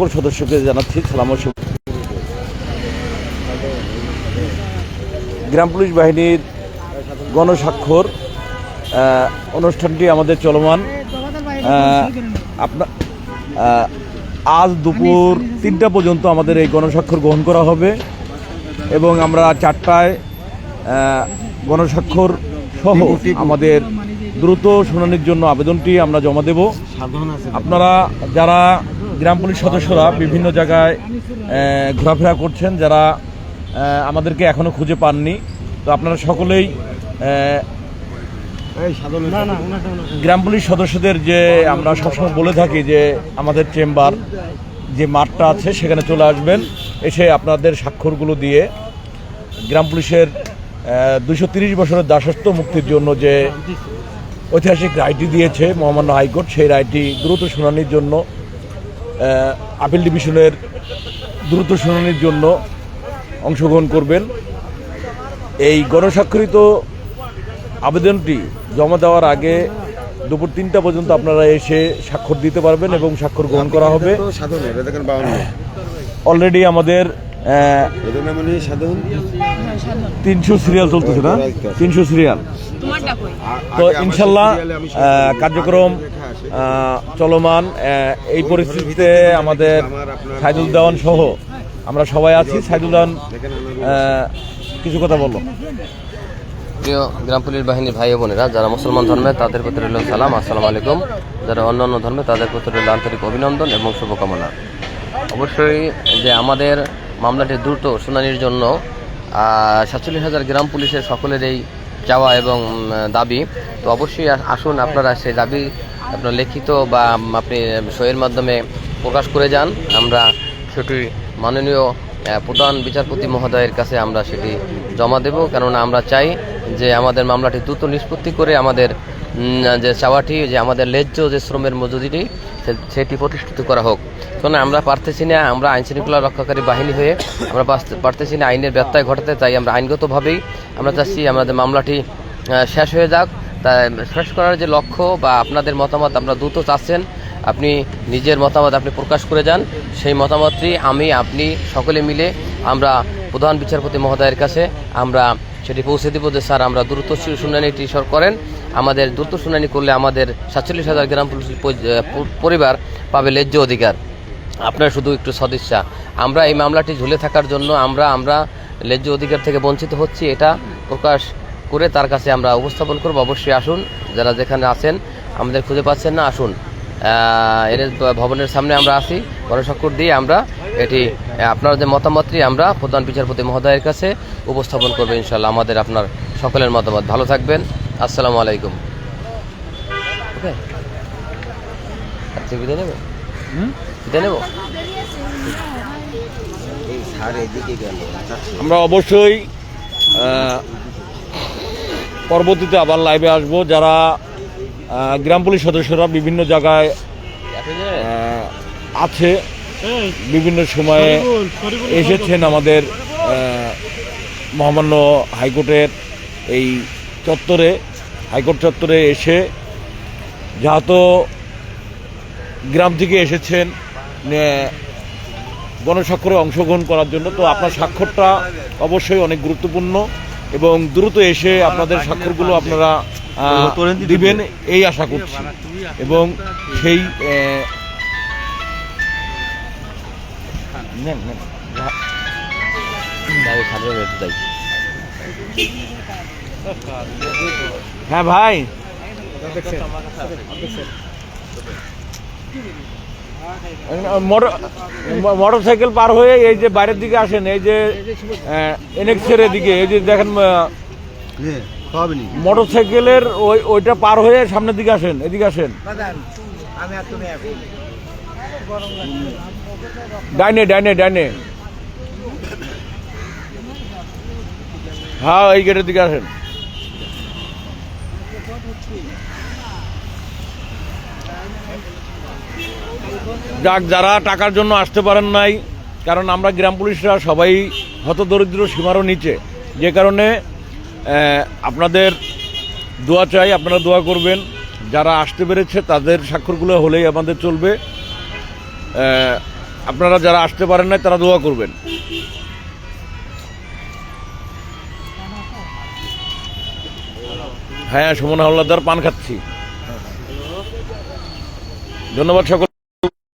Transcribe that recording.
সকল সদস্যকে জানাচ্ছি, সালাম গ্রাম পুলিশ বাহিনীর গণস্বাক্ষর অনুষ্ঠানটি আমাদের চলমান। আপনার আজ দুপুর তিনটা পর্যন্ত আমাদের এই গণস্বাক্ষর গ্রহণ করা হবে এবং আমরা চারটায় গণস্বাক্ষর সহ আমাদের দ্রুত শুনানির জন্য আবেদনটি আমরা জমা দেব। আপনারা যারা গ্রাম পুলিশ সদস্যরা বিভিন্ন জায়গায় ঘোরাফেরা করছেন যারা আমাদেরকে এখনও খুঁজে পাননি। তো আপনারা সকলেই গ্রাম পুলিশ সদস্যদের যে আমরা সবসময় বলে থাকি যে আমাদের চেম্বার, যে মাঠটা আছে সেখানে চলে আসবেন, এসে আপনাদের স্বাক্ষরগুলো দিয়ে গ্রাম পুলিশের দুশো তিরিশ বছরের দাসত্ব মুক্তির জন্য যে ঐতিহাসিক রায়টি দিয়েছে মহামান্য হাইকোর্ট, সেই রায়টি দ্রুত শুনানির জন্য আপিল ডিভিশনের দ্রুত শুনানির জন্য অংশগ্রহণ করবেন। এই গণস্বাক্ষরিত আবেদনটি জমা দেওয়ার আগে দুপুর তিনটা পর্যন্ত আপনারা এসে স্বাক্ষর দিতে পারবেন এবং স্বাক্ষর গ্রহণ করা হবে। অলরেডি আমাদের সাধন? তিনশো সিরিয়াল চলতেছে না? তিনশো সিরিয়াল। তো ইনশাল্লাহ কার্যক্রম চলমান এই পরিস্থিতিতে আমাদের সাইদুল দেওয়ান সহ আমরা সবাই আছি। সাইদুল দেওয়ান কিছু কথা বলল প্রিয় গ্রাম পুলিশ বাহিনীর ভাই বোনেরা যারা মুসলমান ধর্মে তাদের প্রতি রইল সালাম আসসালামু আলাইকুম। যারা অন্যান্য ধর্মে তাদের প্রতি রইল আন্তরিক অভিনন্দন এবং শুভকামনা। অবশ্যই যে আমাদের মামলাটি দ্রুত শুনানির জন্য সাতচল্লিশ হাজার গ্রাম পুলিশের সকলের এই চাওয়া এবং দাবি। তো অবশ্যই আসুন আপনারা সেই দাবি, আপনার লিখিত বা আপনি সইয়ের মাধ্যমে প্রকাশ করে যান। আমরা সেটি মাননীয় প্রধান বিচারপতি মহোদয়ের কাছে আমরা সেটি জমা দেব। কেননা আমরা চাই যে আমাদের মামলাটি দ্রুত নিষ্পত্তি করে আমাদের যে চাওয়াটি, যে আমাদের ন্যায্য যে শ্রমের মজুরিটি সেটি প্রতিষ্ঠিত করা হোক। কারণ আমরা পারতেছি না, আমরা আইন শৃঙ্খলা রক্ষাকারী বাহিনী হয়ে আমরা পারতে- পারতেছি না, আইনের ব্যত্যয় ঘটাতে তাই আমরা আইনগতভাবেই। আমরা চাচ্ছি আমাদের মামলাটি শেষ হয়ে যাক। তা, শেষ করার যে লক্ষ্য বা আপনাদের মতামত আমরা দ্রুত চাচ্ছেন, আপনি নিজের মতামত আপনি প্রকাশ করে যান। সেই মতামতটি আমি, আপনি সকলে মিলে আমরা প্রধান বিচারপতি মহোদয়ের কাছে আমরা সেটি পৌঁছে দেব যে স্যার আমরা দ্রুত শুনানিটি সর করেন। আমাদের দ্রুত শুনানি করলে আমাদের সাতচল্লিশ হাজার গ্রাম পরিবার পাবে ন্যায্য অধিকার। আপনার শুধু একটু সদিচ্ছা। আমরা এই মামলাটি ঝুলে থাকার জন্য আমরা আমরা ন্যায্য অধিকার থেকে বঞ্চিত হচ্ছি এটা প্রকাশ করে তার কাছে আমরা উপস্থাপন করব। অবশ্যই আসুন যারা যেখানে আছেন আমাদের খুঁজে পাচ্ছেন না আসুন। এর ভবনের সামনে আমরা আসি গণস্বাক্ষর দিয়ে আমরা এটি আপনার যে মতামতটি আমরা প্রধান বিচারপতি মহোদয়ের কাছে উপস্থাপন করব ইনশাল্লাহ আমাদের আপনার সকলের মতামত। ভালো থাকবেন আসসালামু আলাইকুম। ওকে বিদায় আমরা অবশ্যই পরবর্তীতে আবার লাইভে আসব। যারা গ্রাম পুলিশ সদস্যরা বিভিন্ন জায়গায় আছে, বিভিন্ন সময়ে এসেছেন আমাদের মহামান্য হাইকোর্টের এই চত্বরে, হাইকোর্ট চত্বরে এসে, যাহত গ্রাম থেকে এসেছেন গণস্বাক্ষরে অংশগ্রহণ করার জন্য। তো আপনার স্বাক্ষরটা অবশ্যই অনেক গুরুত্বপূর্ণ এবং দ্রুত এসে আপনাদের স্বাক্ষরগুলো আপনারা দিবেন, এই আশা করছি। এবং সেই হ্যাঁ ভাই। মোটর সাইকেল পার হয়ে এই যে বাইরের দিকে আসেন এই যে এনেক্সের দিকে এই যে দেখেন মোটর সাইকেলের ওই ওইটা পার হয়ে সামনের দিকে আসেন এদিকে আসেন। ডাইনে ডাইনে ডাইনে। হ্যাঁ এই গেটের দিকে আসেন। যাক, যারা টাকার জন্য আসতে পারেন নাই, কারণ আমরা গ্রাম পুলিশরা সবাই হতদরিদ্র সীমারও নিচে। যে কারণে আপনাদের দোয়া চাই, আপনারা দোয়া করবেন। যারা আসতে পেরেছে, তাদের স্বাক্ষরগুলো হলেই আমাদের চলবে। আপনারা যারা আসতে পারেন না তারা দোয়া করবেন। হ্যাঁ সুমন হাওলাদার, পান খাচ্ছি। ধন্যবাদ সকল